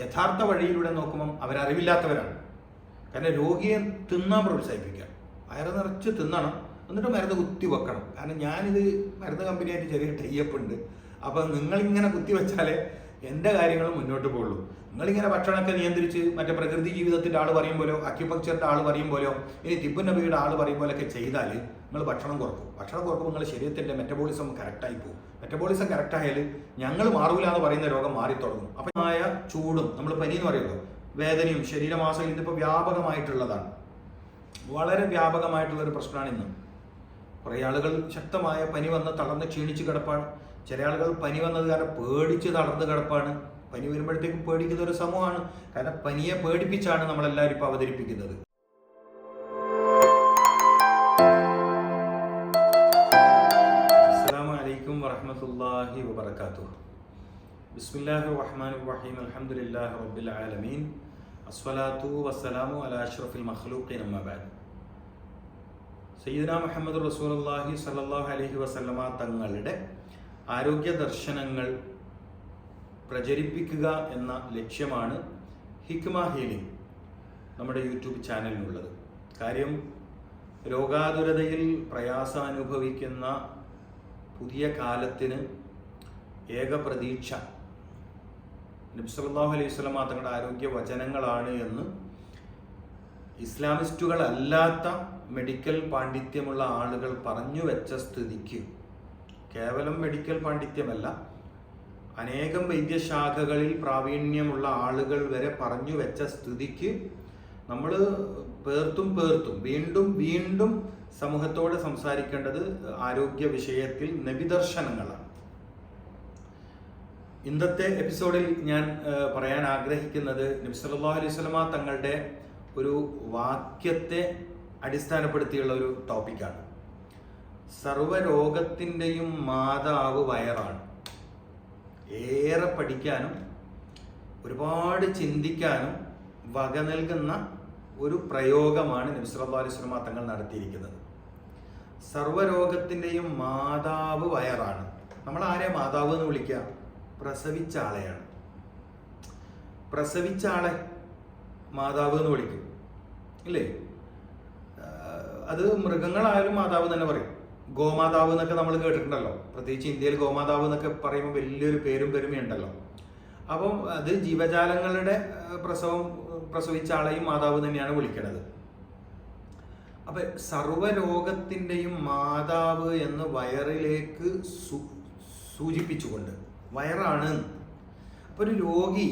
യഥാർത്ഥ വഴിയിലൂടെ നോക്കുമ്പം അവരറിവില്ലാത്തവരാണ്. കാരണം രോഗിയെ തിന്നാൻ പ്രോത്സാഹിപ്പിക്കുക. വയറ് നിറച്ച് തിന്നണം. എന്നിട്ട് മരുന്ന് കുത്തി വെക്കണം. കാരണം ഞാനിത് മരുന്ന് കമ്പനിയായിട്ട് ചെറിയ ടൈപ്പ് ഉണ്ട്. അപ്പം നിങ്ങളിങ്ങനെ കുത്തി വെച്ചാലേ എന്റെ കാര്യങ്ങൾ മുന്നോട്ട് പോകുള്ളൂ. നിങ്ങളിങ്ങനെ ഭക്ഷണമൊക്കെ നിയന്ത്രിച്ച് മറ്റേ പ്രകൃതി ജീവിതത്തിന്റെ ആൾ പറയും പോലെയോ അക്യുപക്ചറിന്റെ ആൾ പറയും പോലെയോ ഇനി തിബു നബിയുടെ ആൾ പറയും പോലെയൊക്കെ ചെയ്താൽ നിങ്ങൾ ഭക്ഷണം കുറക്കും. ഭക്ഷണം കുറക്കുമ്പോൾ നിങ്ങൾ ശരീരത്തിന്റെ മെറ്റബോളിസം കറക്റ്റായി പോകും. മെറ്റബോളിസം കറക്റ്റായാൽ ഞങ്ങൾ മാറൂല എന്ന് പറയുന്ന രോഗം മാറി തുടങ്ങും അപ്പം ആയ ചൂടും നമ്മൾ പനി എന്ന് പറയുമല്ലോ വേദനയും ശരീരമാസവും ഇതിപ്പോൾ വ്യാപകമായിട്ടുള്ളതാണ്. വളരെ വ്യാപകമായിട്ടുള്ളൊരു പ്രശ്നമാണ് ഇന്ന്. കുറേ ആളുകൾ ശക്തമായ പനി വന്ന് തളർന്ന് ക്ഷീണിച്ച് കിടപ്പാണ്. ചില ആളുകൾ പനി വന്നത് കാരണം പേടിച്ച് തളർന്ന് കിടപ്പാണ്. പനി വരുമ്പോഴത്തേക്കും പേടിക്കുന്ന ഒരു സമൂഹമാണ്. കാരണം പനിയെ പേടിപ്പിച്ചാണ് നമ്മളെല്ലാവരും ഇപ്പോൾ അവതരിപ്പിക്കുന്നത്. വറഹമത്തല്ലാഹി വബർക്കാത്തു ബിസ്മില്ലാഹി റഹ്മാൻ റഹീം. അൽഹംദുലില്ലാഹി റബ്ബിൽ ആലമീൻ. അസ്വലാത്തു വസ്സലാമു അലാ അഷ്റഫിൽ മഖ്ലൂഖീൻ. അമ്മാ ബഅദ് സയ്യിദന മുഹമ്മദ് റസൂലുള്ളാഹി സ്വല്ലല്ലാഹു അലൈഹി വസല്ലമ തങ്ങളുടെ ആരോഗ്യ ദർശനങ്ങൾ പ്രചരിപ്പിക്കുക എന്ന ലക്ഷ്യമാണ് ഹിക്മ ഹീലിംഗ് നമ്മുടെ യൂട്യൂബ് ചാനലിനുള്ളത്. കാര്യം രോഗാതുരതയിൽ പ്രയാസം അനുഭവിക്കുന്ന പുതിയ കാലത്തിന് ഏക പ്രതീക്ഷ നബ്സല്ലാഹു അലൈഹി സ്വലമ തങ്ങളുടെ ആരോഗ്യ വചനങ്ങളാണ് എന്ന്. ഇസ്ലാമിസ്റ്റുകളല്ലാത്ത മെഡിക്കൽ പാണ്ഡിത്യമുള്ള ആളുകൾ പറഞ്ഞു വെച്ച സ്ഥിതിക്ക് കേവലം മെഡിക്കൽ പാണ്ഡിത്യമല്ല അനേകം വൈദ്യശാഖകളിൽ പ്രാവീണ്യമുള്ള ആളുകൾ വരെ പറഞ്ഞു വെച്ച സ്ഥിതിക്ക് നമ്മൾ പേർത്തും പേർത്തും വീണ്ടും വീണ്ടും സമൂഹത്തോട് സംസാരിക്കേണ്ടത് ആരോഗ്യ വിഷയത്തിൽ നബിദർശനങ്ങളാണ്. ഇന്നത്തെ എപ്പിസോഡിൽ ഞാൻ പറയാൻ ആഗ്രഹിക്കുന്നത് നബി സല്ലല്ലാഹു അലൈഹി വസല്ലമ തങ്ങളുടെ ഒരു വാക്യത്തെ അടിസ്ഥാനപ്പെടുത്തിയുള്ള ഒരു ടോപ്പിക്കാണ്. സർവരോഗത്തിന്റെയും മാതാവ് വയറാണ്. ഏറെ പഠിക്കാനും ഒരുപാട് ചിന്തിക്കാനും വക നൽകുന്ന ഒരു പ്രയോഗമാണ് നബി സല്ലല്ലാഹു അലൈഹി വസല്ലമ തങ്ങൾ നടത്തിയിരിക്കുന്നത്. സർവരോഗത്തിന്റെയും മാതാവ് വയറാണ്. നമ്മൾ ആരെ മാതാവ് എന്ന് വിളിക്കുക? പ്രസവിച്ച ആളെയാണ് പ്രസവിച്ച ആളെ മാതാവ് എന്ന് വിളിക്കും. ഇല്ലേ? അത് മൃഗങ്ങളായാലും മാതാവ് തന്നെ പറയും. ഗോമാതാവ് എന്നൊക്കെ നമ്മൾ കേട്ടിട്ടുണ്ടല്ലോ. പ്രത്യേകിച്ച് ഇന്ത്യയിൽ ഗോമാതാവ് എന്നൊക്കെ പറയുമ്പോൾ വലിയൊരു പേരും പെരുമയുണ്ടല്ലോ അപ്പം അത് ജീവജാലങ്ങളുടെ പ്രസവം പ്രസവിച്ച ആളെയും മാതാവ് തന്നെയാണ് വിളിക്കുന്നത് അപ്പൊ സർവരോഗത്തിന്റെയും മാതാവ് എന്ന് വയറിലേക്ക് സൂചിപ്പിച്ചുകൊണ്ട് വയറാണ്. അപ്പൊ ഒരു രോഗി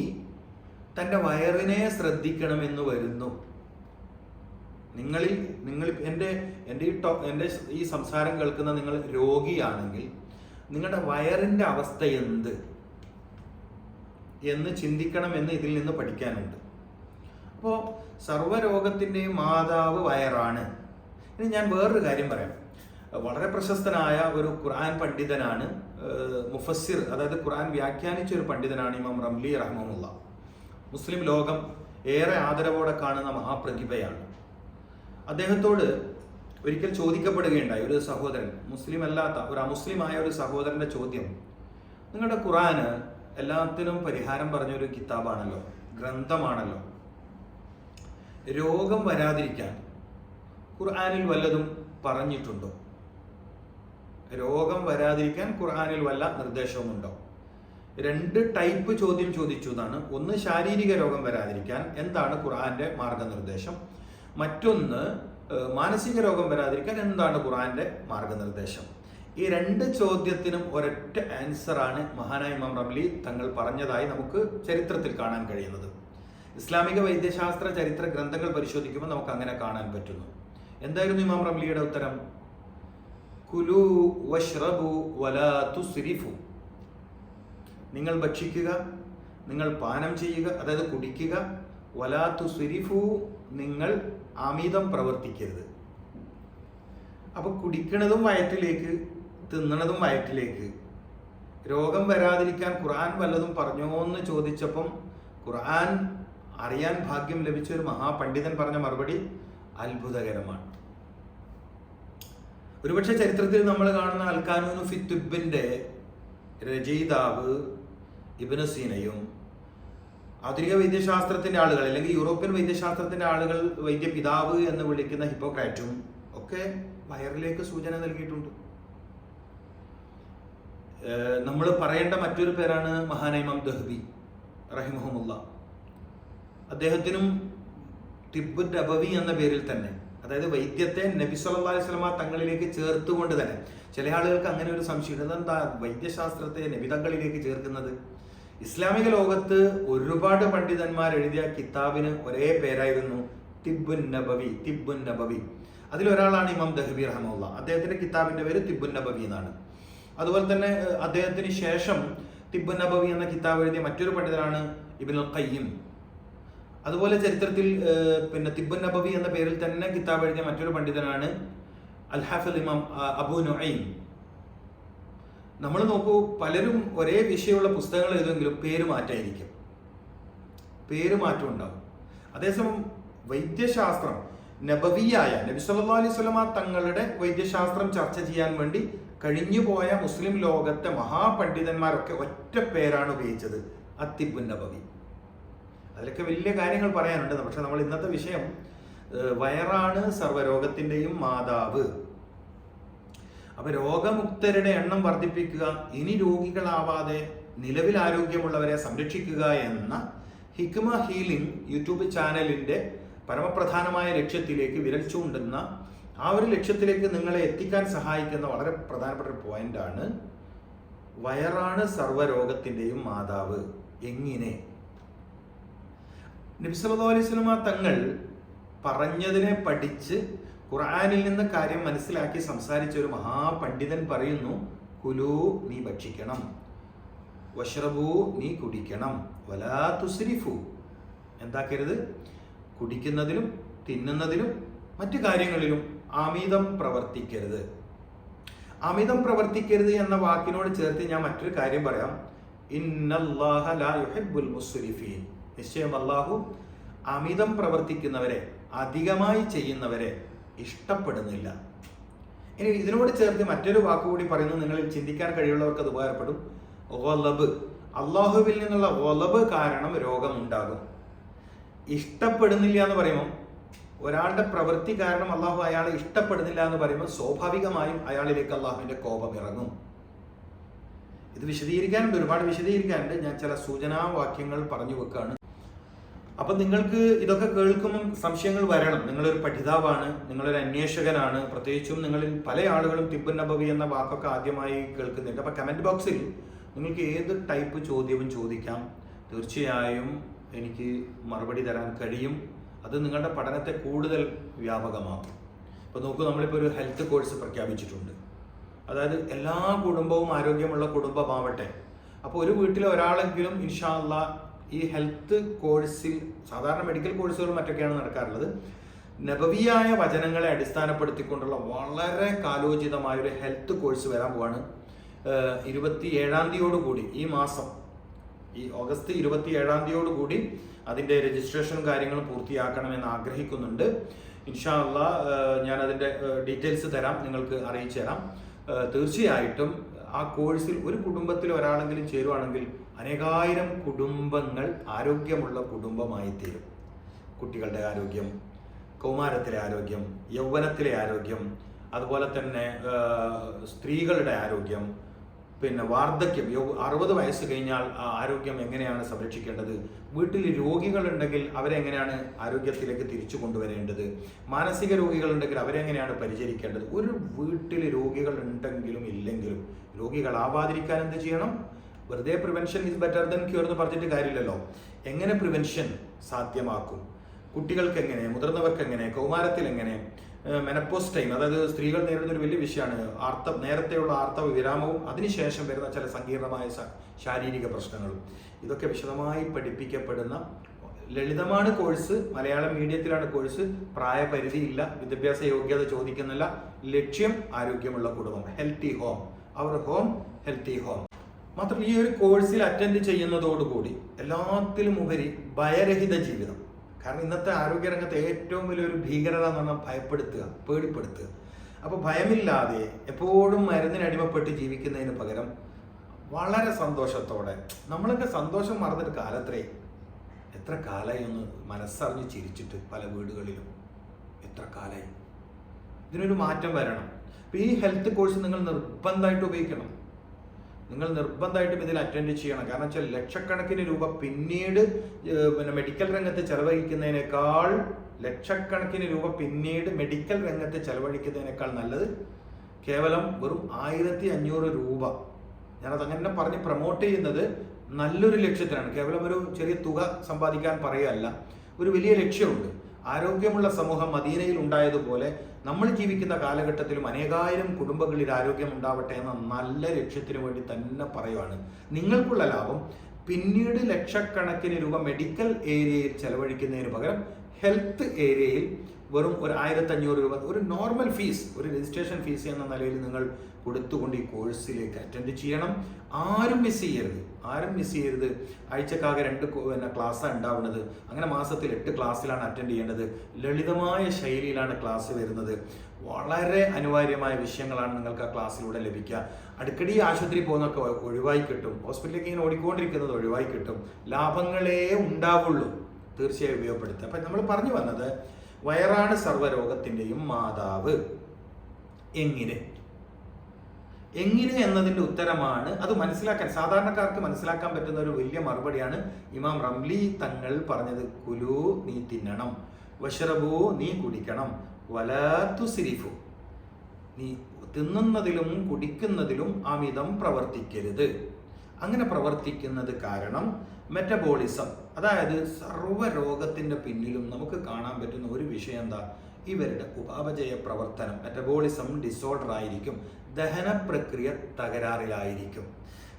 തന്റെ വയറിനെ ശ്രദ്ധിക്കണമെന്ന് വരുന്നു. നിങ്ങളിൽ നിങ്ങൾ എന്റെ എന്റെ ഈ ടോ എന്റെ ഈ സംസാരം കേൾക്കുന്ന നിങ്ങൾ രോഗിയാണെങ്കിൽ നിങ്ങളുടെ വയറിന്റെ അവസ്ഥ എന്ത്? എന്ന് ചിന്തിക്കണമെന്ന് ഇതിൽ നിന്ന് പഠിക്കാനുണ്ട്. അപ്പോൾ സർവരോഗത്തിന്റെയും മാതാവ് വയറാണ്. ഇനി ഞാൻ വേറൊരു കാര്യം പറയാം. വളരെ പ്രശസ്തനായ ഒരു ഖുർആൻ പണ്ഡിതനാണ്. മുഫസ്സിർ അതായത് ഖുർആൻ വ്യാഖ്യാനിച്ച ഒരു പണ്ഡിതനാണ് ഇമാം റംലി റഹ്മുല്ല മുസ്ലിം ലോകം ഏറെ ആദരവോടെ കാണുന്ന മഹാപ്രതിഭയാണ്. അദ്ദേഹത്തോട് ഒരിക്കൽ ചോദിക്കപ്പെടുകയുണ്ടായി ഒരു സഹോദരൻ മുസ്ലിം അല്ലാത്ത ഒരു അമുസ്ലിമായ ഒരു സഹോദരന്റെ ചോദ്യം. നിങ്ങളുടെ ഖുറാന് എല്ലാത്തിനും പരിഹാരം പറഞ്ഞൊരു കിതാബാണല്ലോ ഗ്രന്ഥമാണല്ലോ. രോഗം വരാതിരിക്കാൻ ഖുർആാനിൽ വല്ലതും പറഞ്ഞിട്ടുണ്ടോ? രോഗം വരാതിരിക്കാൻ ഖുർആാനിൽ വല്ല നിർദ്ദേശവുമുണ്ടോ? രണ്ട് ടൈപ്പ് ചോദ്യം ചോദിച്ചു എന്നാണ്. ഒന്ന് ശാരീരിക രോഗം വരാതിരിക്കാൻ എന്താണ് ഖുർആന്റെ മാർഗനിർദ്ദേശം? മറ്റൊന്ന് മാനസിക രോഗം വരാതിരിക്കാൻ എന്താണ് ഖുർആന്റെ മാർഗനിർദ്ദേശം? ഈ രണ്ട് ചോദ്യത്തിനും ഒരൊറ്റ ആൻസറാണ് മഹാനായ ഇമാം റബ്ലി തങ്ങൾ പറഞ്ഞതായി നമുക്ക് ചരിത്രത്തിൽ കാണാൻ കഴിയുന്നത്. ഇസ്ലാമിക വൈദ്യശാസ്ത്ര ചരിത്ര ഗ്രന്ഥങ്ങൾ പരിശോധിക്കുമ്പോൾ നമുക്ക് അങ്ങനെ കാണാൻ പറ്റുന്നു. എന്തായിരുന്നു ഇമാം റബ്ലിയുടെ ഉത്തരം? കുലു വഷ്റബു വലാ തുസ്രിഫു. നിങ്ങൾ ഭക്ഷിക്കുക നിങ്ങൾ പാനം ചെയ്യുക അതായത് കുടിക്കുക. വലാ തുസ്രിഫു നിങ്ങൾ അമിതം പ്രവർത്തിക്കരുത്. അപ്പോൾ കുടിക്കണതും വയറ്റിലേക്ക് തിന്നണതും വയറ്റിലേക്ക്. രോഗം വരാതിരിക്കാൻ ഖുർആൻ വല്ലതും പറഞ്ഞോ എന്ന് ചോദിച്ചപ്പം ഖുർആൻ അറിയാൻ ഭാഗ്യം ലഭിച്ച ഒരു മഹാപണ്ഡിതൻ പറഞ്ഞ മറുപടി അത്ഭുതകരമാണ്. ഒരുപക്ഷെ ചരിത്രത്തിൽ നമ്മൾ കാണുന്ന അൽക്കാനൂനു ഫിത്തുബിന്റെ രചയിതാവ് ഇബിന് സീനയും ആധുനിക വൈദ്യശാസ്ത്രത്തിന്റെ ആളുകൾ അല്ലെങ്കിൽ യൂറോപ്യൻ വൈദ്യശാസ്ത്രത്തിന്റെ ആളുകൾ വൈദ്യപിതാവ് എന്ന് വിളിക്കുന്ന ഹിപ്പോക്രാറ്റും ഒക്കെ വയറിലേക്ക് സൂചന നൽകിയിട്ടുണ്ട്. നമ്മൾ പറയേണ്ട മറ്റൊരു പേരാണ് മഹാനൈമം ദഹബി റഹിമഹമുല്ല. അദ്ദേഹത്തിനും തിബ് അബവി എന്ന പേരിൽ തന്നെ അതായത് വൈദ്യത്തെ നബി സല്ലല്ലാഹു അലൈഹി വസല്ലമ തങ്ങളിലേക്ക് ചേർത്തുകൊണ്ട് തന്നെ ചില ആളുകൾക്ക് അങ്ങനെ ഒരു സംശയം ഇതെന്താ വൈദ്യശാസ്ത്രത്തെ നബി തങ്ങളിലേക്ക് ചേർക്കുന്നത്? ഇസ്ലാമിക ലോകത്ത് ഒരുപാട് പണ്ഡിതന്മാർ എഴുതിയ കിതാബിന് ഒരേ പേരായിരുന്നു തിബുൻ നബവി തിബുൻ നബവി. അതിലൊരാളാണ് ഇമാം ദഹബി റഹമുല്ല അദ്ദേഹത്തിന്റെ കിതാബിന്റെ പേര് തിബുൻ നബവി എന്നാണ്. അതുപോലെ തന്നെ അദ്ദേഹത്തിന് ശേഷം തിബുൻ നബവി എന്ന കിതാബ് എഴുതിയ മറ്റൊരു പണ്ഡിതനാണ് ഇബിൻ ഖയ്യിം. അതുപോലെ ചരിത്രത്തിൽ പിന്നെ തിബുൻ നബവി എന്ന പേരിൽ തന്നെ കിതാബ് എഴുതിയ മറ്റൊരു പണ്ഡിതനാണ് അൽ ഹാഫിൽ ഇമാം അബു നുഐം നമ്മൾ നോക്കൂ പലരും ഒരേ വിഷയമുള്ള പുസ്തകങ്ങൾ എഴുതുമെങ്കിലും പേര് മാറ്റായിരിക്കും. പേര് മാറ്റം ഉണ്ടാവും. അതേസമയം വൈദ്യശാസ്ത്രം നബവിയായ നബി സല്ലാ അലൈഹി വസല്ലമ തങ്ങളുടെ വൈദ്യശാസ്ത്രം ചർച്ച ചെയ്യാൻ വേണ്ടി കഴിഞ്ഞുപോയ മുസ്ലിം ലോകത്തെ മഹാപണ്ഡിതന്മാരൊക്കെ ഒറ്റ പേരാണ് ഉപയോഗിച്ചത് അത്തിബുൻ നബവി. അതിലൊക്കെ വലിയ കാര്യങ്ങൾ പറയാനുണ്ട്. പക്ഷെ നമ്മൾ ഇന്നത്തെ വിഷയം വയറാണ് സർവരോഗത്തിന്റെയും മാതാവ്. അപ്പൊ രോഗമുക്തരുടെ എണ്ണം വർദ്ധിപ്പിക്കുക ഇനി രോഗികളാവാതെ നിലവിൽ ആരോഗ്യമുള്ളവരെ സംരക്ഷിക്കുക എന്ന ഹിക്മ ഹീലിംഗ് യൂട്യൂബ് ചാനലിന്റെ പരമപ്രധാനമായ ലക്ഷ്യത്തിലേക്ക് വിരൽ ചൂണ്ടുന്ന ആ ഒരു ലക്ഷ്യത്തിലേക്ക് നിങ്ങളെ എത്തിക്കാൻ സഹായിക്കുന്ന വളരെ പ്രധാനപ്പെട്ട ഒരു പോയിന്റാണ് വയറാണ് സർവരോഗത്തിന്റെയും മാതാവ്. എങ്ങനെ? നബി സല്ലല്ലാഹു അലൈഹി സ്വലമ തങ്ങൾ പറഞ്ഞതിനെ പഠിച്ച് ഖുർആനിൽ നിന്ന് കാര്യം മനസ്സിലാക്കി സംസാരിച്ച ഒരു മഹാപണ്ഡിതൻ പറയുന്നു കുലു നീ ഭക്ഷിക്കണം. വഷ്റബു നീ കുടിക്കണം. വലാ തുസ്രിഫു. എന്താക്കരുത്? കുടിക്കുന്നതിലും തിന്നുന്നതിലും മറ്റു കാര്യങ്ങളിലും അമിതം പ്രവർത്തിക്കരുത്. അമിതം പ്രവർത്തിക്കരുത് എന്ന വാക്കിനോട് ചേർത്ത് ഞാൻ മറ്റൊരു കാര്യം പറയാം. ഇന്നല്ലാഹ ലാ യുഹിബ്ബുൽ മുസ്രിഫീൻ. നിശ്ചയം അള്ളാഹു അമിതം പ്രവർത്തിക്കുന്നവരെ അധികമായി ചെയ്യുന്നവരെ ഇഷ്ടപ്പെടുന്നില്ല. ഇനി ഇതിനോട് ചേർത്ത് മറ്റൊരു വാക്കുകൂടി പറയുന്നത് നിങ്ങളിൽ ചിന്തിക്കാൻ കഴിയുള്ളവർക്ക് അത് ഉപകാരപ്പെടും. ഒലബ് അള്ളാഹുവിൽ നിന്നുള്ള ഒലബ് കാരണം രോഗമുണ്ടാകും. ഇഷ്ടപ്പെടുന്നില്ല എന്ന് പറയുമ്പോൾ ഒരാളുടെ പ്രവൃത്തി കാരണം അള്ളാഹു അയാളെ ഇഷ്ടപ്പെടുന്നില്ല എന്ന് പറയുമ്പോൾ സ്വാഭാവികമായും അയാളിലേക്ക് അള്ളാഹുവിന്റെ കോപം ഇറങ്ങും. ഇത് വിശദീകരിക്കാനുണ്ട് ഒരുപാട് വിശദീകരിക്കാനുണ്ട്. ഞാൻ ചില സൂചനാവാക്യങ്ങൾ പറഞ്ഞു വെക്കാണ്. അപ്പൊ നിങ്ങൾക്ക് ഇതൊക്കെ കേൾക്കുമ്പോൾ സംശയങ്ങൾ വരണം. നിങ്ങളൊരു പഠിതാവാണ് നിങ്ങളൊരു അന്വേഷകനാണ്. പ്രത്യേകിച്ചും നിങ്ങളിൽ പല ആളുകളും തിബുൻ നബവി എന്ന വാക്കൊക്കെ ആദ്യമായി കേൾക്കുന്നുണ്ട്. അപ്പൊ കമന്റ് ബോക്സിൽ നിങ്ങൾക്ക് ഏത് ടൈപ്പ് ചോദ്യവും ചോദിക്കാം. തീർച്ചയായും എനിക്ക് മറുപടി തരാൻ കഴിയും. അത് നിങ്ങളുടെ പഠനത്തെ കൂടുതൽ വ്യാപകമാക്കും. ഇപ്പൊ നോക്കൂ നമ്മളിപ്പോൾ ഒരു ഹെൽത്ത് കോഴ്സ് പ്രഖ്യാപിച്ചിട്ടുണ്ട്. അതായത് എല്ലാ കുടുംബവും ആരോഗ്യമുള്ള കുടുംബമാവട്ടെ. അപ്പോൾ ഒരു വീട്ടിലെ ഒരാളെങ്കിലും ഇൻഷാല്ല ഈ ഹെൽത്ത് കോഴ്സിൽ സാധാരണ മെഡിക്കൽ കോഴ്സുകൾ മറ്റൊക്കെയാണ് നടക്കാറുള്ളത്. നബവിയായ വചനങ്ങളെ അടിസ്ഥാനപ്പെടുത്തിക്കൊണ്ടുള്ള വളരെ കാലോചിതമായ ഒരു ഹെൽത്ത് കോഴ്സ് വരാൻ പോവാണ്. ഇരുപത്തി ഏഴാം തീയതിയോടുകൂടി ഈ മാസം ഈ ഓഗസ്റ്റ് ഇരുപത്തി ഏഴാം തീയതിയോടുകൂടി അതിന്റെ രജിസ്ട്രേഷൻ കാര്യങ്ങളും പൂർത്തിയാക്കണമെന്ന് ആഗ്രഹിക്കുന്നുണ്ട്. ഇൻഷാല്ല ഞാൻ അതിന്റെ ഡീറ്റെയിൽസ് തരാം നിങ്ങൾക്ക് അറിയിച്ചു തരാം. തീർച്ചയായിട്ടും ആ കോഴ്സിൽ ഒരു കുടുംബത്തിൽ ഒരാളെങ്കിലും ചേരുവാണെങ്കിൽ അനേകായിരം കുടുംബങ്ങൾ ആരോഗ്യമുള്ള കുടുംബമായി തീരും കുട്ടികളുടെ ആരോഗ്യം കൗമാരത്തിലെ ആരോഗ്യം യൗവനത്തിലെ ആരോഗ്യം അതുപോലെ തന്നെ സ്ത്രീകളുടെ ആരോഗ്യം പിന്നെ വാർദ്ധക്യം. അറുപത് വയസ്സ് കഴിഞ്ഞാൽ ആ ആരോഗ്യം എങ്ങനെയാണ് സംരക്ഷിക്കേണ്ടത്? വീട്ടിൽ രോഗികളുണ്ടെങ്കിൽ അവരെങ്ങനെയാണ് ആരോഗ്യത്തിലേക്ക് തിരിച്ചു കൊണ്ടുവരേണ്ടത്? മാനസിക രോഗികളുണ്ടെങ്കിൽ അവരെങ്ങനെയാണ് പരിചരിക്കേണ്ടത്? ഒരു വീട്ടിൽ രോഗികളുണ്ടെങ്കിലും ഇല്ലെങ്കിലും രോഗികളാവാതിരിക്കാൻ എന്ത് ചെയ്യണം? വെറുതെ prevention is better than cure എന്ന് പറഞ്ഞിട്ട് കാര്യമില്ലല്ലോ. എങ്ങനെ പ്രിവെൻഷൻ സാധ്യമാക്കും? കുട്ടികൾക്ക് എങ്ങനെ മുതിർന്നവർക്ക് എങ്ങനെ കൗമാരത്തിൽ എങ്ങനെ മെനപ്പോസ് ടൈം അതായത് സ്ത്രീകൾ നേരിടുന്ന ഒരു വലിയ വിഷയമാണ് ആർത്തവ നേരത്തെയുള്ള ആർത്തവ വിരാമവും അതിനുശേഷം വരുന്ന ചില സങ്കീർണമായ ശാരീരിക പ്രശ്നങ്ങളും. ഇതൊക്കെ വിശദമായി പഠിപ്പിക്കപ്പെടുന്ന ലളിതമാണ് കോഴ്സ് മലയാളം മീഡിയത്തിലാണ് കോഴ്സ് പ്രായപരിധിയില്ല വിദ്യാഭ്യാസ യോഗ്യത ചോദിക്കുന്നില്ല ലക്ഷ്യം ആരോഗ്യമുള്ള കുടുംബം healthy home our home healthy home മാത്രമല്ല ഈ ഒരു കോഴ്സിൽ അറ്റൻഡ് ചെയ്യുന്നതോടുകൂടി എല്ലാത്തിലും ഉപരി ഭയരഹിത ജീവിതം. കാരണം ഇന്നത്തെ ആരോഗ്യരംഗത്തെ ഏറ്റവും വലിയൊരു ഭീകരത എന്ന് പറഞ്ഞാൽ ഭയപ്പെടുത്തുക പേടിപ്പെടുത്തുക. അപ്പോൾ ഭയമില്ലാതെ എപ്പോഴും മരുന്നിന് അടിമപ്പെട്ട് ജീവിക്കുന്നതിന് പകരം വളരെ സന്തോഷത്തോടെ നമ്മളൊക്കെ സന്തോഷം മറന്നിട്ട് കാലത്രേ? എത്ര കാലമായി ഒന്ന് മനസ്സറിഞ്ഞ് ചിരിച്ചിട്ട് പല വീടുകളിലും? എത്ര കാലമായി ഇതിനൊരു മാറ്റം വരണം. അപ്പോൾ ഈ ഹെൽത്ത് കോഴ്സ് നിങ്ങൾ നിർബന്ധമായിട്ട് ഉപയോഗിക്കണം. നിങ്ങൾ നിർബന്ധമായിട്ടും ഇതിൽ അറ്റൻഡ് ചെയ്യണം. കാരണം വെച്ചാൽ ലക്ഷക്കണക്കിന് രൂപ പിന്നീട് പിന്നെ മെഡിക്കൽ രംഗത്ത് ചെലവഴിക്കുന്നതിനേക്കാൾ ലക്ഷക്കണക്കിന് രൂപ പിന്നീട് മെഡിക്കൽ രംഗത്ത് ചെലവഴിക്കുന്നതിനേക്കാൾ നല്ലത് കേവലം വെറും ആയിരത്തി അഞ്ഞൂറ് രൂപ. ഞാനത് അങ്ങനെ പറഞ്ഞ് പ്രൊമോട്ട് ചെയ്യുന്നത് നല്ലൊരു ലക്ഷ്യത്തിനാണ് കേവലം ഒരു ചെറിയ തുക സമ്പാദിക്കാൻ പറയുകയല്ല. ഒരു വലിയ ലക്ഷ്യമുണ്ട്. ആരോഗ്യമുള്ള സമൂഹം മദീനയിൽ ഉണ്ടായതുപോലെ നമ്മൾ ജീവിക്കുന്ന കാലഘട്ടത്തിലും അനേകായിരം കുടുംബങ്ങളിൽ ആരോഗ്യം ഉണ്ടാവട്ടെ എന്ന നല്ല ലക്ഷ്യത്തിന് വേണ്ടി തന്നെ പറയുവാണ്. നിങ്ങൾക്കുള്ള ലാഭം പിന്നീട് ലക്ഷക്കണക്കിന് രൂപ മെഡിക്കൽ ഏരിയയിൽ ചെലവഴിക്കുന്നതിന് പകരം ഹെൽത്ത് ഏരിയയിൽ വെറും ഒരു ആയിരത്തഞ്ഞൂറ് രൂപ. ഒരു നോർമൽ ഫീസ് ഒരു രജിസ്ട്രേഷൻ ഫീസ് എന്ന നിലയിൽ നിങ്ങൾ കൊടുത്തുകൊണ്ട് ഈ കോഴ്സിലേക്ക് അറ്റൻഡ് ചെയ്യണം. ആരും മിസ് ചെയ്യരുത്. ആരും മിസ് ചെയ്യരുത്. ആഴ്ചക്കാകെ രണ്ട് പിന്നെ ക്ലാസ്സാണ് ഉണ്ടാവുന്നത്. അങ്ങനെ മാസത്തിൽ എട്ട് ക്ലാസ്സിലാണ് അറ്റൻഡ് ചെയ്യേണ്ടത്. ലളിതമായ ശൈലിയിലാണ് ക്ലാസ് വരുന്നത്. വളരെ അനിവാര്യമായ വിഷയങ്ങളാണ് നിങ്ങൾക്ക് ആ ക്ലാസ്സിലൂടെ ലഭിക്കുക. അടുക്കടി ആശുപത്രി പോകുന്നൊക്കെ ഒഴിവായി കിട്ടും. ഹോസ്പിറ്റലിലേക്ക് ഇങ്ങനെ ഓടിക്കൊണ്ടിരിക്കുന്നത് ഒഴിവായി കിട്ടും. ലാഭങ്ങളേ ഉണ്ടാവുള്ളൂ. തീർച്ചയായും ഉപയോഗപ്പെടുത്തുക. അപ്പം നമ്മൾ പറഞ്ഞു വന്നത് വയറാണ് സർവരോഗത്തിന്റെയും മാതാവ്. എങ്ങനെ? എങ്ങനെ എന്നതിന്റെ ഉത്തരമാണ് അത് മനസ്സിലാക്കാൻ സാധാരണക്കാർക്ക് മനസ്സിലാക്കാൻ പറ്റുന്ന ഒരു വലിയ മറുപടിയാണ് ഇമാം റംലി തങ്ങൾ പറഞ്ഞത് കുലു നീ തിന്നണം. വഷറബു നീ കുടിക്കണം. വലാത്തു സിരിഫു നീ തിന്നുന്നതിലും കുടിക്കുന്നതിലും അമിതം പ്രവർത്തിക്കരുത്. അങ്ങനെ പ്രവർത്തിക്കുന്നത് കാരണം മെറ്റബോളിസം അതായത് സർവരോഗത്തിന്റെ പിന്നിലും നമുക്ക് കാണാൻ പറ്റുന്ന ഒരു വിഷയം എന്താ? ഇവരുടെ ഉപാപചയ പ്രവർത്തനം മെറ്റബോളിസം ഡിസോർഡർ ആയിരിക്കും ദഹന പ്രക്രിയ തകരാറിലായിരിക്കും.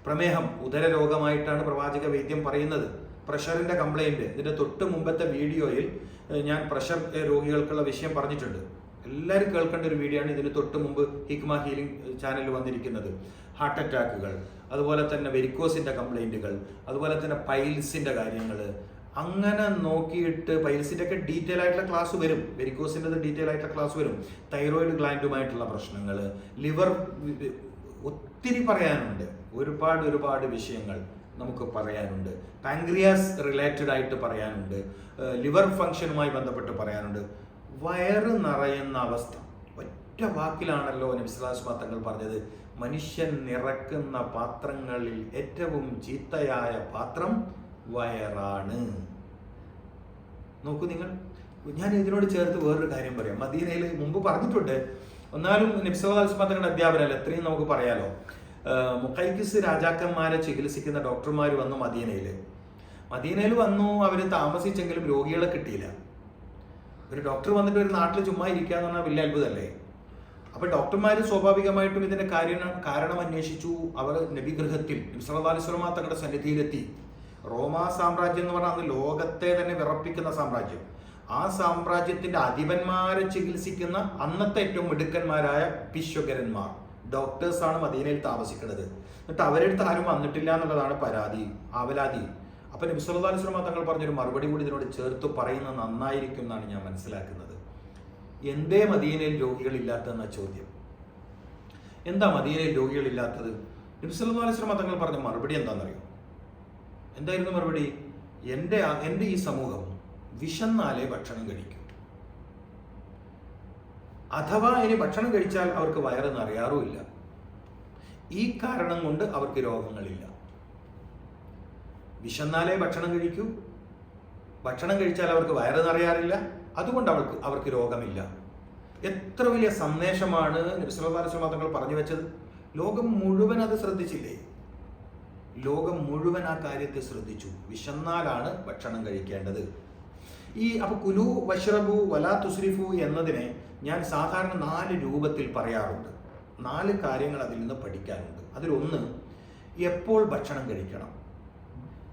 പ്രമേഹം ഉദരരോഗമായിട്ടാണ് പ്രവാചക വൈദ്യം പറയുന്നത്. പ്രഷറിന്റെ കംപ്ലൈന്റ് ഇതിന്റെ തൊട്ട് മുമ്പത്തെ വീഡിയോയിൽ ഞാൻ പ്രഷർ രോഗികൾക്കുള്ള വിഷയം പറഞ്ഞിട്ടുണ്ട്. എല്ലാവരും കേൾക്കേണ്ട ഒരു വീഡിയോ ആണ് ഇതിന് തൊട്ട് മുമ്പ് ഹിക്മ ഹീലിംഗ് ചാനലിൽ വന്നിരിക്കുന്നത്. ഹാർട്ട് അറ്റാക്കുകൾ അതുപോലെ തന്നെ വെരിക്കോസിന്റെ കംപ്ലൈന്റുകൾ അതുപോലെ തന്നെ പൈൽസിന്റെ കാര്യങ്ങൾ. അങ്ങനെ നോക്കിയിട്ട് പൈൽസിന്റെ ഒക്കെ ഡീറ്റെയിൽ ആയിട്ടുള്ള ക്ലാസ് വരും. വെരിക്കോസിന്റെ ഡീറ്റെയിൽ ആയിട്ടുള്ള ക്ലാസ് വരും. തൈറോയിഡ് ഗ്ലാൻഡുമായിട്ടുള്ള പ്രശ്നങ്ങൾ ലിവർ ഒത്തിരി പറയാനുണ്ട്. ഒരുപാട് ഒരുപാട് വിഷയങ്ങൾ നമുക്ക് പറയാനുണ്ട്. പാങ്ക്രിയാസ് റിലേറ്റഡ് ആയിട്ട് പറയാനുണ്ട്. ലിവർ ഫങ്ഷനുമായി ബന്ധപ്പെട്ട് പറയാനുണ്ട്. വയറ് നിറയുന്ന അവസ്ഥ. ഒറ്റ വാക്കിലാണല്ലോ നബിസ്ലാസ്മ തങ്ങൾ പറഞ്ഞത്. മനുഷ്യൻ നിറക്കുന്ന പാത്രങ്ങളിൽ ഏറ്റവും ചീത്തയായ പാത്രം വയറാണ്. നോക്കൂ നിങ്ങൾ. ഞാൻ ഇതിനോട് ചേർത്ത് വേറൊരു കാര്യം പറയാം. മദീനയിൽ മുമ്പ് പറഞ്ഞിട്ടുണ്ട്. എന്നാലും നബ്സവാസ്മ തങ്ങളുടെ അധ്യാപനമല്ല എത്രയും നമുക്ക് പറയാലോ. മുക്കൈക്കിസ് രാജാക്കന്മാരെ ചികിത്സിക്കുന്ന ഡോക്ടർമാർ വന്നു മദീനയിൽ മദീനയിൽ വന്നു അവർ താമസിച്ചെങ്കിലും രോഗികളെ കിട്ടിയില്ല. ഒരു ഡോക്ടർ വന്നിട്ട് ഒരു നാട്ടിൽ ചുമ്മാ ഇരിക്കുക എന്ന് പറഞ്ഞാൽ വലിയ അത്ഭുതമല്ലേ? അപ്പൊ ഡോക്ടർമാർ സ്വാഭാവികമായിട്ടും ഇതിന്റെ കാര്യം കാരണം അന്വേഷിച്ചു. അവർ നബിഗൃഹത്തിൽ നബ്സല്ലാസ്വലമ തങ്ങളുടെ സന്നിധിയിലെത്തി. റോമാ സാമ്രാജ്യം എന്ന് പറഞ്ഞാൽ അന്ന് ലോകത്തെ തന്നെ വിറപ്പിക്കുന്ന സാമ്രാജ്യം. ആ സാമ്രാജ്യത്തിന്റെ അധിപന്മാരെ ചികിത്സിക്കുന്ന അന്നത്തെ ഏറ്റവും മിടുക്കന്മാരായ പിശ്വകരന്മാർ ഡോക്ടേഴ്സാണ് മദീനയിൽ താമസിക്കുന്നത്. എന്നിട്ട് അവരെടുത്ത് ആരും വന്നിട്ടില്ല എന്നുള്ളതാണ് പരാതി ആവലാതി അപ്പൊ നബിസ്വല്ലാ തങ്ങൾ പറഞ്ഞൊരു മറുപടി കൂടി ഇതിനോട് ചേർത്ത് പറയുന്നത് നന്നായിരിക്കും എന്നാണ് ഞാൻ മനസ്സിലാക്കുന്നത്. എന്തേ മദീനയിൽ രോഗികളില്ലാത്തതെന്ന ചോദ്യം. എന്താ മദീനയിൽ രോഗികളില്ലാത്തത്? അലിസ്ലമ തങ്ങൾ പറഞ്ഞ മറുപടി എന്താണെന്നറിയോ? എന്തായിരുന്നു മറുപടി? എന്റെ എന്റെ ഈ സമൂഹം വിശന്നാലേ ഭക്ഷണം കഴിക്കും. അഥവാ ഇനി ഭക്ഷണം കഴിച്ചാൽ അവർക്ക് വയറ് അറിയാറുമില്ല ഈ കാരണം കൊണ്ട് അവർക്ക് രോഗങ്ങളില്ല. വിശന്നാലേ ഭക്ഷണം കഴിക്കൂ. ഭക്ഷണം കഴിച്ചാൽ അവർക്ക് വയറ് നിറയാറില്ല അതുകൊണ്ട് അവൾക്ക് അവർക്ക് രോഗമില്ല. എത്ര വലിയ സന്ദേശമാണ് നബിസ്വല്ലാസ്വലമ തങ്ങൾ പറഞ്ഞു വെച്ചത്. ലോകം മുഴുവൻ അത് ശ്രദ്ധിച്ചില്ലേ? ലോകം മുഴുവൻ ആ കാര്യത്തെ ശ്രദ്ധിച്ചു. വിശന്നാലാണ് ഭക്ഷണം കഴിക്കേണ്ടത്. ഈ അപ്പൊ കുലു വഷ്റബു വലാ തുസ്രിഫു എന്നതിനെ ഞാൻ സാധാരണ നാല് രൂപത്തിൽ പറയാറുണ്ട്. നാല് കാര്യങ്ങൾ അതിൽ നിന്ന് പഠിക്കാനുണ്ട്. അതിലൊന്ന് എപ്പോൾ ഭക്ഷണം കഴിക്കണം?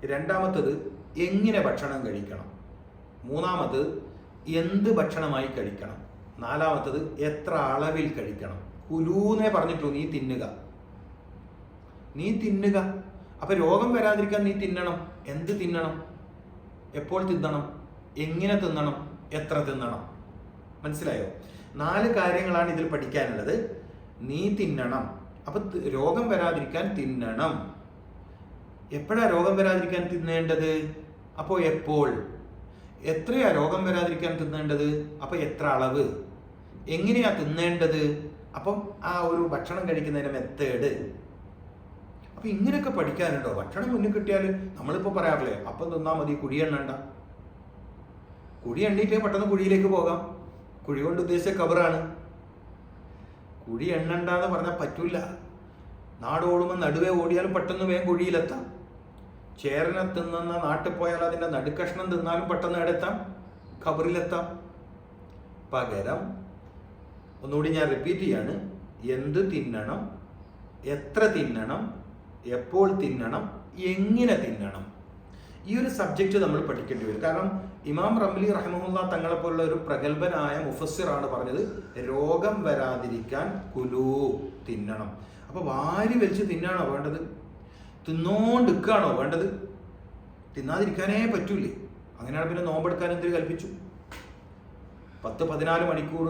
രണ്ടാമത്തത് എങ്ങനെ ഭക്ഷണം കഴിക്കണം? മൂന്നാമത് എന്ത് ഭക്ഷണമായി കഴിക്കണം? നാലാമത്തത് എത്ര അളവിൽ കഴിക്കണം? കുലൂന്നേ പറഞ്ഞിട്ടുള്ളൂ നീ തിന്നുക. നീ തിന്നുക? അപ്പൊ രോഗം വരാതിരിക്കാൻ നീ തിന്നണം. എന്ത് തിന്നണം? എപ്പോൾ തിന്നണം? എങ്ങനെ തിന്നണം? എത്ര തിന്നണം? മനസ്സിലായോ? നാല് കാര്യങ്ങളാണ് ഇതിൽ പഠിക്കാനുള്ളത്. നീ തിന്നണം. അപ്പൊ രോഗം വരാതിരിക്കാൻ തിന്നണം. എപ്പോഴാ രോഗം വരാതിരിക്കാൻ തിന്നേണ്ടത്? അപ്പോൾ എപ്പോൾ? എത്രയാ രോഗം വരാതിരിക്കാൻ തിന്നേണ്ടത്? അപ്പോൾ എത്ര അളവ്? എങ്ങനെയാ തിന്നേണ്ടത്? അപ്പം ആ ഒരു ഭക്ഷണം കഴിക്കുന്നതിന് മെത്തേഡ് അപ്പൊ ഇങ്ങനെയൊക്കെ പഠിക്കാനുണ്ടോ? ഭക്ഷണം മുന്നിൽ കിട്ടിയാൽ നമ്മളിപ്പോൾ പറയാറില്ലേ അപ്പം തിന്നാൽ മതി കുഴി എണ്ണണ്ട. കുഴി എണ്ണീട്ടേ പെട്ടെന്ന് കുഴിയിലേക്ക് പോകാം. കുഴി കൊണ്ട് ഉദ്ദേശിച്ച കബറാണ് കുഴി എണ്ണണ്ടെന്ന് പറഞ്ഞാൽ പറ്റൂല. നാടോടുമ്പോൾ നടുവേ ഓടിയാലും പെട്ടെന്ന് വേഗം കുഴിയിലെത്താം. ചേരനെ തിന്നുന്ന നാട്ടിൽ പോയാൽ അതിന്റെ നടുക്കഷ്ണം തിന്നാലും പെട്ടെന്ന് എടുത്താം ഖബറിലെത്താം. പകരം ഒന്നുകൂടി ഞാൻ റിപ്പീറ്റ് ചെയ്യാണ്. എന്ത് തിന്നണം? എത്ര തിന്നണം? എപ്പോൾ തിന്നണം? എങ്ങനെ തിന്നണം? ഈ ഒരു സബ്ജക്റ്റ് നമ്മൾ പഠിക്കേണ്ടി വരും. കാരണം ഇമാം റംലി റഹ്മുല്ല തങ്ങളെ പോലുള്ള ഒരു പ്രഗത്ഭനായ മുഫസ്സിറാണ് പറഞ്ഞത് രോഗം വരാതിരിക്കാൻ കുലു തിന്നണം. അപ്പോൾ വാരി വലിച്ച് തിന്നാണോ വേണ്ടത്? തിന്നോണ്ടിരിക്കുകയാണോ? വേണ്ടത് തിന്നാതിരിക്കാനേ പറ്റൂലേ. അങ്ങനെയാണ് പിന്നെ നോമ്പെടുക്കാൻ എന്തിനു കൽപ്പിച്ചു. പത്ത് പതിനാല് മണിക്കൂർ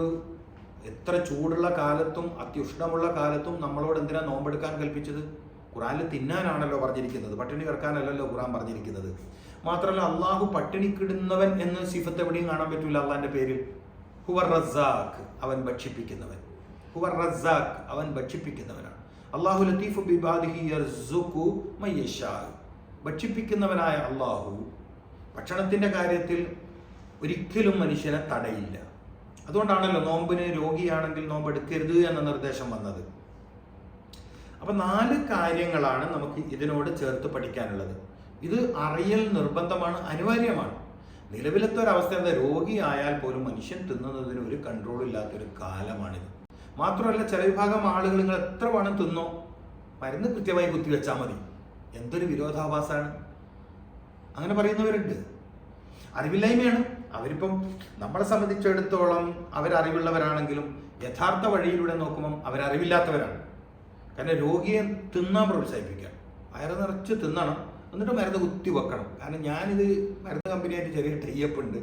എത്ര ചൂടുള്ള കാലത്തും അത്യുഷ്ണമുള്ള കാലത്തും നമ്മളോട് എന്തിനാ നോമ്പെടുക്കാൻ കൽപ്പിച്ചത്? ഖുറാനിൽ തിന്നാനാണല്ലോ പറഞ്ഞിരിക്കുന്നത്. പട്ടിണി കിടക്കാനല്ലല്ലോ ഖുറാൻ പറഞ്ഞിരിക്കുന്നത്. മാത്രമല്ല അള്ളാഹു പട്ടിണി കിടുന്നവൻ എന്ന് സിഫത്ത് എവിടെയും കാണാൻ പറ്റൂല അള്ളാന്റെ പേരിൽ. ഹുവർ റസാഖ് അവൻ ഭക്ഷിപ്പിക്കുന്നവൻ. ഹുവർ റസാഖ് അവൻ ഭക്ഷിപ്പിക്കുന്നവനാണ്. അള്ളാഹു ലത്തീഫു ഭക്ഷിപ്പിക്കുന്നവനായ അള്ളാഹു ഭക്ഷണത്തിന്റെ കാര്യത്തിൽ ഒരിക്കലും മനുഷ്യനെ തടയില്ല. അതുകൊണ്ടാണല്ലോ നോമ്പിന് രോഗിയാണെങ്കിൽ നോമ്പ് എടുക്കരുത് എന്ന നിർദ്ദേശം വന്നത്. അപ്പൊ നാല് കാര്യങ്ങളാണ് നമുക്ക് ഇതിനോട് ചേർത്ത് പഠിക്കാനുള്ളത്. ഇത് അറിയൽ നിർബന്ധമാണ് അനിവാര്യമാണ്. നിലവിലത്തെ ഒരവസ്ഥ എന്താ? രോഗിയായാൽ പോലും മനുഷ്യൻ തിന്നുന്നതിന് ഒരു കൺട്രോൾ ഇല്ലാത്തൊരു കാലമാണിത്. മാത്രമല്ല ചില വിഭാഗം ആളുകൾ നിങ്ങൾ എത്ര വേണം തിന്നോ മരുന്ന് കൃത്യമായി കുത്തിവെച്ചാൽ മതി. എന്തൊരു വിരോധാഭാസമാണ് അങ്ങനെ പറയുന്നവരുണ്ട്. അറിവില്ലായ്മയാണ്. അവരിപ്പം നമ്മളെ സംബന്ധിച്ചിടത്തോളം അവരറിവുള്ളവരാണെങ്കിലും യഥാർത്ഥ വഴിയിലൂടെ നോക്കുമ്പം അവരറിവില്ലാത്തവരാണ്. കാരണം രോഗിയെ തിന്നാൻ പ്രോത്സാഹിപ്പിക്കുക. വയറ് നിറച്ച് തിന്നണം. എന്നിട്ട് മരുന്ന് കുത്തി വെക്കണം. കാരണം ഞാനിത് മരുന്ന് കമ്പനിയായിട്ട് ചെറിയ ടൈപ്പ് ഉണ്ട്.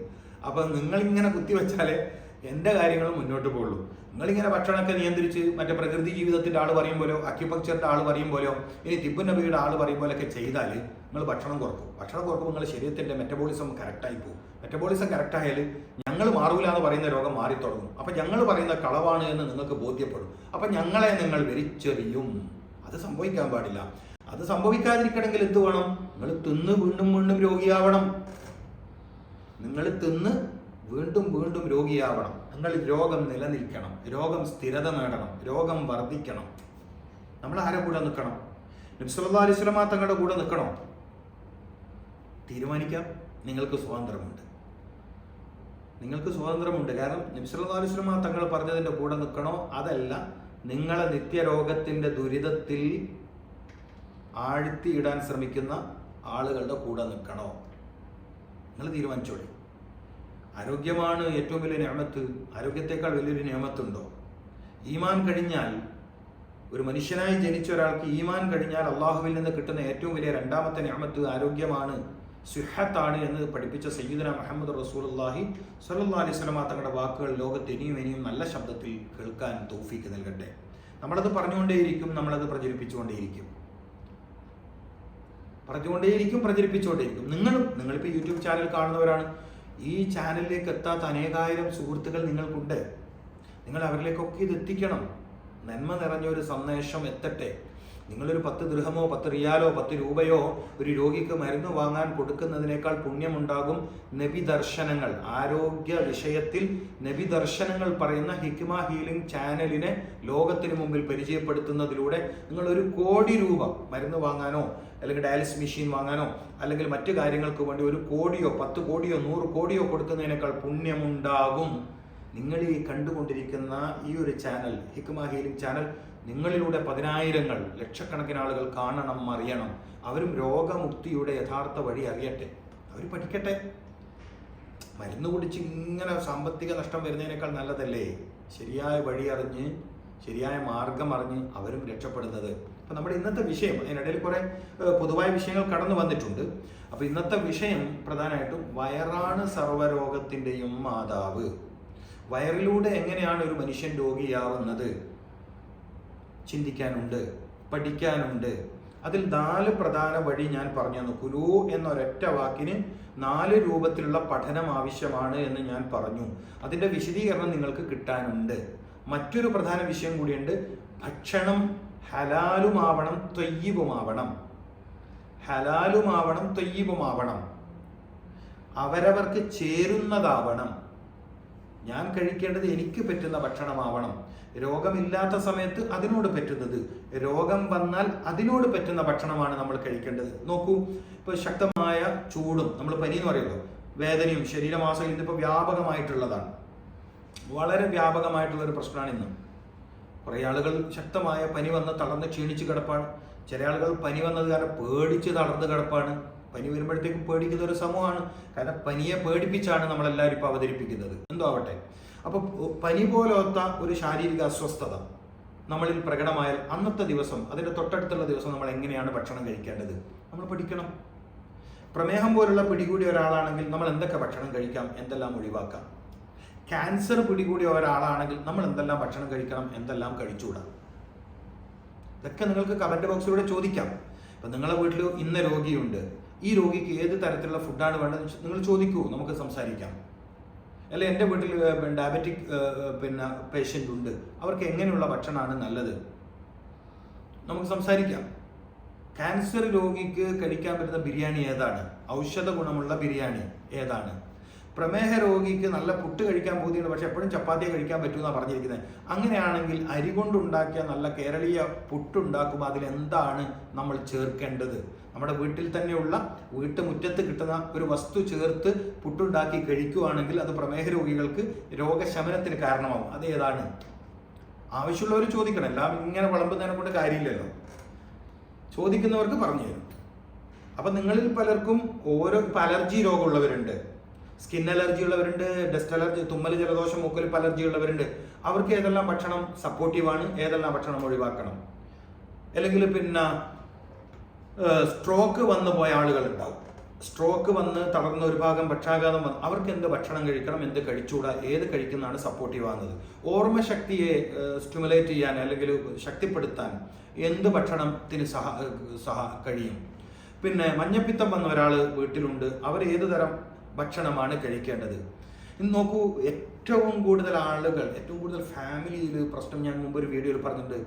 അപ്പം നിങ്ങളിങ്ങനെ കുത്തി വെച്ചാലേ എന്റെ കാര്യങ്ങൾ മുന്നോട്ട് പോകുള്ളൂ നിങ്ങളിങ്ങനെ ഭക്ഷണമൊക്കെ നിയന്ത്രിച്ച് മറ്റേ പ്രകൃതി ജീവിതത്തിന്റെ ആൾ പറയും പോലെയോ അക്യുപങ്ചറിന്റെ ആൾ പറയും പോലെയോ ഇനി തിബു നബിയുടെ ആൾ പറയും പോലെയൊക്കെ ചെയ്താൽ നിങ്ങൾ ഭക്ഷണം കുറക്കും. ഭക്ഷണം കുറക്കുമ്പോൾ നിങ്ങളുടെ ശരീരത്തിന്റെ മെറ്റബോളിസം കറക്റ്റായി പോകും. മെറ്റബോളിസം കറക്റ്റായാൽ ഞങ്ങൾ മാറൂല എന്ന് പറയുന്ന രോഗം മാറി തുടങ്ങും. അപ്പം ഞങ്ങൾ പറയുന്ന കളവാണ് എന്ന് നിങ്ങൾക്ക് ബോധ്യപ്പെടും. അപ്പം ഞങ്ങളെ നിങ്ങൾ വലിച്ചെറിയും അത് സംഭവിക്കാൻ പാടില്ല. അത് സംഭവിക്കാതിരിക്കണമെങ്കിൽ എന്ത് വേണം? നിങ്ങൾ തിന്ന് വീണ്ടും വീണ്ടും രോഗിയാവണം. നിങ്ങൾ തിന്ന് വീണ്ടും വീണ്ടും രോഗിയാവണം. നിങ്ങൾ രോഗം നിലനിൽക്കണം. രോഗം സ്ഥിരത നേടണം. രോഗം വർദ്ധിക്കണം. നമ്മൾ ആരെ കൂടെ നിൽക്കണം? നബ്സല്ലാ അലിസ്ലമ തങ്ങളുടെ കൂടെ നിൽക്കണോ? തീരുമാനിക്കാം. നിങ്ങൾക്ക് സ്വാതന്ത്ര്യമുണ്ട്. നിങ്ങൾക്ക് സ്വാതന്ത്ര്യമുണ്ട്. കാരണം നബ്സല്ലാ അലിസ്ലമ തങ്ങൾ പറഞ്ഞതിന്റെ കൂടെ നിൽക്കണോ? അതല്ല. നിങ്ങളെ നിത്യരോഗത്തിന്റെ ദുരിതത്തിൽ ആഴ്ത്തിയിടാൻ ശ്രമിക്കുന്ന ആളുകളുടെ കൂടെ നിൽക്കണോ? നിങ്ങൾ തീരുമാനിച്ചോളി. ആരോഗ്യമാണ് ഏറ്റവും വലിയ നിയമത്ത് ആരോഗ്യത്തെക്കാൾ വലിയൊരു നിയമത്തുണ്ടോ ഈമാൻ കഴിഞ്ഞാൽ ഒരു മനുഷ്യനായി ജനിച്ച ഒരാൾക്ക് ഈമാൻ കഴിഞ്ഞാൽ അള്ളാഹുവിൽ നിന്ന് കിട്ടുന്ന ഏറ്റവും വലിയ രണ്ടാമത്തെ നിയമത്ത് ആരോഗ്യമാണ് സുഹത്താണ് എന്ന് പഠിപ്പിച്ച സയ്യിദന മുഹമ്മദ് റസൂലുള്ളാഹി സ്വല്ലല്ലാഹി അലൈഹി വസല്ലമ തങ്ങളുടെ വാക്കുകൾ ലോകത്ത് ഇനിയും ഇനിയും നല്ല ശബ്ദത്തിൽ കേൾക്കാൻ തൗഫീക്ക് നൽകട്ടെ. നമ്മളത് പറഞ്ഞുകൊണ്ടേയിരിക്കും നമ്മളത് പ്രചരിപ്പിച്ചുകൊണ്ടേയിരിക്കും. പറഞ്ഞുകൊണ്ടേയിരിക്കും പ്രചരിപ്പിച്ചുകൊണ്ടേയിരിക്കും. നിങ്ങളും നിങ്ങളിപ്പോൾ യൂട്യൂബ് ചാനൽ കാണുന്നവരാണ്. ഈ ചാനലിലേക്ക് എത്താത്ത അനേകായിരം സുഹൃത്തുക്കൾ നിങ്ങൾക്കുണ്ട്. നിങ്ങൾ അവരിലേക്കൊക്കെ ഇത് എത്തിക്കണം നന്മ നിറഞ്ഞ ഒരു സന്ദേശം എത്തട്ടെ. നിങ്ങളൊരു പത്ത് ദൃഹമോ പത്ത് റിയാലോ പത്ത് രൂപയോ ഒരു രോഗിക്ക് മരുന്ന് വാങ്ങാൻ കൊടുക്കുന്നതിനേക്കാൾ പുണ്യമുണ്ടാകും നബി ദർശനങ്ങൾ ആരോഗ്യ വിഷയത്തിൽ നബി ദർശനങ്ങൾ പറയുന്ന ഹിക്മ ഹീലിംഗ് ചാനലിനെ ലോകത്തിന് മുമ്പിൽ പരിചയപ്പെടുത്തുന്നതിലൂടെ നിങ്ങൾ ഒരു കോടി രൂപ മരുന്ന് വാങ്ങാനോ അല്ലെങ്കിൽ ഡയാലിസിസ് മെഷീൻ വാങ്ങാനോ അല്ലെങ്കിൽ മറ്റു കാര്യങ്ങൾക്ക് വേണ്ടി ഒരു കോടിയോ പത്ത് കോടിയോ നൂറ് കോടിയോ കൊടുക്കുന്നതിനേക്കാൾ പുണ്യമുണ്ടാകും. നിങ്ങൾ ഈ കണ്ടുകൊണ്ടിരിക്കുന്ന ഈ ഒരു ചാനൽ ഹിക്മ ഹീലിംഗ് ചാനൽ നിങ്ങളിലൂടെ പതിനായിരങ്ങൾ ലക്ഷക്കണക്കിന് ആളുകൾ കാണണം അറിയണം. അവരും രോഗമുക്തിയുടെ യഥാർത്ഥ വഴി അറിയട്ടെ. അവർ പഠിക്കട്ടെ. മരുന്ന് കുടിച്ച് ഇങ്ങനെ സാമ്പത്തിക നഷ്ടം വരുന്നതിനേക്കാൾ നല്ലതല്ലേ? ശരിയായ വഴി അറിഞ്ഞ് ശരിയായ മാർഗം അറിഞ്ഞ് അവരും രക്ഷപ്പെടുന്നത്. അപ്പം നമ്മുടെ ഇന്നത്തെ വിഷയം അതിനിടയിൽ കുറേ പൊതുവായ വിഷയങ്ങൾ കടന്നു വന്നിട്ടുണ്ട്. അപ്പോൾ ഇന്നത്തെ വിഷയം പ്രധാനമായിട്ടും വയറാണ് സർവരോഗത്തിന്റെയും മാതാവ്. വയറിലൂടെ എങ്ങനെയാണ് ഒരു മനുഷ്യൻ രോഗിയാവുന്നത്? ചിന്തിക്കാനുണ്ട് പഠിക്കാനുണ്ട്. അതിൽ നാല് പ്രധാന വഴി ഞാൻ പറഞ്ഞു തന്നു. കുലു എന്നൊരൊറ്റ വാക്കിന് നാല് രൂപത്തിലുള്ള പഠനം ആവശ്യമാണ് എന്ന് ഞാൻ പറഞ്ഞു. അതിന്റെ വിശദീകരണം നിങ്ങൾക്ക് കിട്ടാനുണ്ട്. മറ്റൊരു പ്രധാന വിഷയം കൂടിയുണ്ട്. ഭക്ഷണം ഹലാലുമാവണം തൊയ്യബുമാവണം. ഹലാലുമാവണം തൊയ്യബുമാവണം. അവരവർക്ക് ചേരുന്നതാവണം. ഞാൻ കഴിക്കേണ്ടത് എനിക്ക് പറ്റുന്ന ഭക്ഷണമാവണം. രോഗമില്ലാത്ത സമയത്ത് അതിനോട് പറ്റുന്നത്. രോഗം വന്നാൽ അതിനോട് പറ്റുന്ന ഭക്ഷണമാണ് നമ്മൾ കഴിക്കേണ്ടത്. നോക്കൂ ഇപ്പൊ ശക്തമായ ചൂടും നമ്മൾ പനി എന്ന് പറയുമല്ലോ വേദനയും ശരീരമാസം ഇതിപ്പോൾ വ്യാപകമായിട്ടുള്ളതാണ്. വളരെ വ്യാപകമായിട്ടുള്ള ഒരു പ്രശ്നമാണ് ഇന്ന്. കുറേ ആളുകൾ ശക്തമായ പനി വന്ന് തളർന്ന് ക്ഷീണിച്ച് കിടപ്പാണ്. ചില ആളുകൾ പനി വന്നത് കാരണം പേടിച്ച് തളർന്ന് കിടപ്പാണ്. പനി വരുമ്പോഴത്തേക്കും പേടിക്കുന്ന ഒരു സമൂഹമാണ്. കാരണം പനിയെ പേടിപ്പിച്ചാണ് നമ്മളെല്ലാവരും ഇപ്പോൾ അവതരിപ്പിക്കുന്നത്. എന്തോ ആവട്ടെ. അപ്പോൾ പനി പോലൊത്ത ഒരു ശാരീരിക അസ്വസ്ഥത നമ്മളിൽ പ്രകടമായാൽ അന്നത്തെ ദിവസം അതിന്റെ തൊട്ടടുത്തുള്ള ദിവസം നമ്മൾ എങ്ങനെയാണ് ഭക്ഷണം കഴിക്കേണ്ടത്? നമ്മൾ പഠിക്കണം. പ്രമേഹം പോലുള്ള പിടികൂടിയ ഒരാളാണെങ്കിൽ നമ്മൾ എന്തൊക്കെ ഭക്ഷണം കഴിക്കാം? എന്തെല്ലാം ഒഴിവാക്കാം? ക്യാൻസർ പിടികൂടിയ ഒരാളാണെങ്കിൽ നമ്മൾ എന്തെല്ലാം ഭക്ഷണം കഴിക്കണം? എന്തെല്ലാം കഴിച്ചുകൂടാ? ഇതൊക്കെ നിങ്ങൾക്ക് കമന്റ് ബോക്സിലൂടെ ചോദിക്കാം. ഇപ്പം നിങ്ങളെ വീട്ടിൽ ഇന്ന രോഗിയുണ്ട്. ഈ രോഗിക്ക് ഏത് തരത്തിലുള്ള ഫുഡാണ് വേണ്ടത് നിങ്ങൾ ചോദിക്കൂ. നമുക്ക് സംസാരിക്കാം. അല്ലെ എന്റെ വീട്ടിൽ ഡയബറ്റിക് പിന്നെ പേഷ്യന്റ് ഉണ്ട്. അവർക്ക് എങ്ങനെയുള്ള ഭക്ഷണമാണ് നല്ലത്? നമുക്ക് സംസാരിക്കാം. ക്യാൻസർ രോഗിക്ക് കഴിക്കാൻ പറ്റുന്ന ബിരിയാണി ഏതാണ്? ഔഷധ ഗുണമുള്ള ബിരിയാണി ഏതാണ്? പ്രമേഹ രോഗിക്ക് നല്ല പുട്ട് കഴിക്കാൻ ബോധ്യമുണ്ട്. പക്ഷെ എപ്പോഴും ചപ്പാത്തിയെ കഴിക്കാൻ പറ്റുമെന്നാണ് പറഞ്ഞിരിക്കുന്നത് അങ്ങനെയാണെങ്കിൽ അരി കൊണ്ടുണ്ടാക്കിയ നല്ല കേരളീയ പുട്ടുണ്ടാക്കുമ്പോൾ അതിൽ എന്താണ് നമ്മൾ ചേർക്കേണ്ടത്? നമ്മുടെ വീട്ടിൽ തന്നെയുള്ള വീട്ടുമുറ്റത്ത് കിട്ടുന്ന ഒരു വസ്തു ചേർത്ത് പുട്ടുണ്ടാക്കി കഴിക്കുകയാണെങ്കിൽ അത് പ്രമേഹ രോഗികൾക്ക് രോഗശമനത്തിന് കാരണമാവും. അത് ഏതാണ്? ആവശ്യമുള്ളവർ ചോദിക്കണം. എല്ലാം ഇങ്ങനെ വിളമ്പുന്നതിനെ കൊണ്ട് കാര്യമില്ലല്ലോ. ചോദിക്കുന്നവർക്ക് പറഞ്ഞു തരും. അപ്പൊ നിങ്ങളിൽ പലർക്കും ഓരോ അലർജി രോഗമുള്ളവരുണ്ട്. സ്കിൻ അലർജി ഉള്ളവരുണ്ട് ഡസ്റ്റ് അലർജി തുമ്മൽ ജലദോഷം മൂക്കൊലിപ്പ് അലർജി ഉള്ളവരുണ്ട്. അവർക്ക് ഏതെല്ലാം ഭക്ഷണം സപ്പോർട്ടീവാണ് ഏതെല്ലാം ഭക്ഷണം ഒഴിവാക്കണം? അല്ലെങ്കിൽ പിന്നെ സ്ട്രോക്ക് വന്നു പോയ ആളുകൾ ഉണ്ടാവും. സ്ട്രോക്ക് വന്ന് തളർന്ന ഒരു ഭാഗം പക്ഷാഘാതം വന്ന് അവർക്ക് എന്ത് ഭക്ഷണം കഴിക്കണം എന്ത് കഴിച്ചുകൂടാ ഏത് കഴിക്കുന്നതാണ് സപ്പോർട്ടീവ് ആകുന്നത് ഓർമ്മശക്തിയെ സ്റ്റിമുലേറ്റ് ചെയ്യാൻ അല്ലെങ്കിൽ ശക്തിപ്പെടുത്താൻ എന്ത് ഭക്ഷണത്തിന് സഹ സഹ കഴിയും? പിന്നെ മഞ്ഞപ്പിത്തം വന്ന ഒരാൾ വീട്ടിലുണ്ട്. അവർ ഏത് തരം ഭക്ഷണമാണ് കഴിക്കേണ്ടത്. ഇന്ന് നോക്കൂ ഏറ്റവും കൂടുതൽ ആളുകൾ ഏറ്റവും കൂടുതൽ ഫാമിലിയിൽ പ്രശ്നം ഞാൻ മുമ്പ് ഒരു വീഡിയോയിൽ പറഞ്ഞിട്ടുണ്ട്.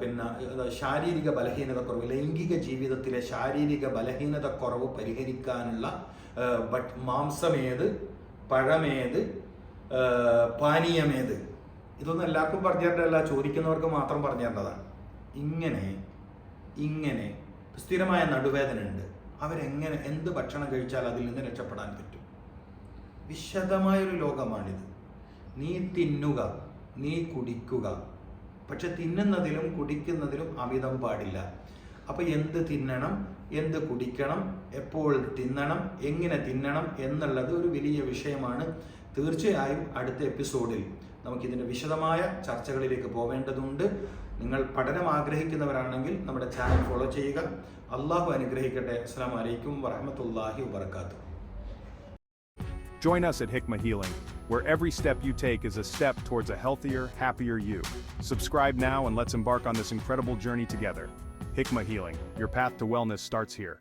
പിന്നെ ശാരീരിക ബലഹീനത കുറവ് ലൈംഗിക ജീവിതത്തിലെ ശാരീരിക ബലഹീനത കുറവ് പരിഹരിക്കാനുള്ള ഭക്ഷ- മാംസമേത് പഴമേത് പാനീയമേത് ഇതൊന്നും എല്ലാവർക്കും പറഞ്ഞു തരേണ്ടതല്ല ചോദിക്കുന്നവർക്ക് മാത്രം പറഞ്ഞു ഇങ്ങനെ ഇങ്ങനെ സ്ഥിരമായ നടുവേദന ഉണ്ട് അവരെങ്ങനെ എന്ത് ഭക്ഷണം കഴിച്ചാൽ അതിൽ നിന്ന് രക്ഷപ്പെടാൻ പറ്റും? വിശദമായൊരു ലോകമാണിത്. നീ തിന്നുക നീ കുടിക്കുക. പക്ഷെ തിന്നുന്നതിലും കുടിക്കുന്നതിലും അമിതം പാടില്ല. അപ്പോൾ എന്ത് തിന്നണം എന്ത് കുടിക്കണം എപ്പോൾ തിന്നണം എങ്ങനെ തിന്നണം എന്നുള്ളത് ഒരു വലിയ വിഷയമാണ്. തീർച്ചയായും അടുത്ത എപ്പിസോഡിൽ നമുക്കിതിന്റെ വിശദമായ ചർച്ചകളിലേക്ക് പോവേണ്ടതുണ്ട്. നിങ്ങൾ പഠനം ആഗ്രഹിക്കുന്നവരാണെങ്കിൽ നമ്മുടെ ചാനൽ ഫോളോ ചെയ്യുക അള്ളാഹു അനുഗ്രഹിക്കട്ടെ അസ്സാം വലൈക്കും വറഹമത്തല്ലാഹി വബർക്കാത്തു Join us at Hikmah Healing, where every step you take is a step towards a healthier, happier you. Subscribe now and let's embark on this incredible journey together. Hikmah Healing, your path to wellness starts here.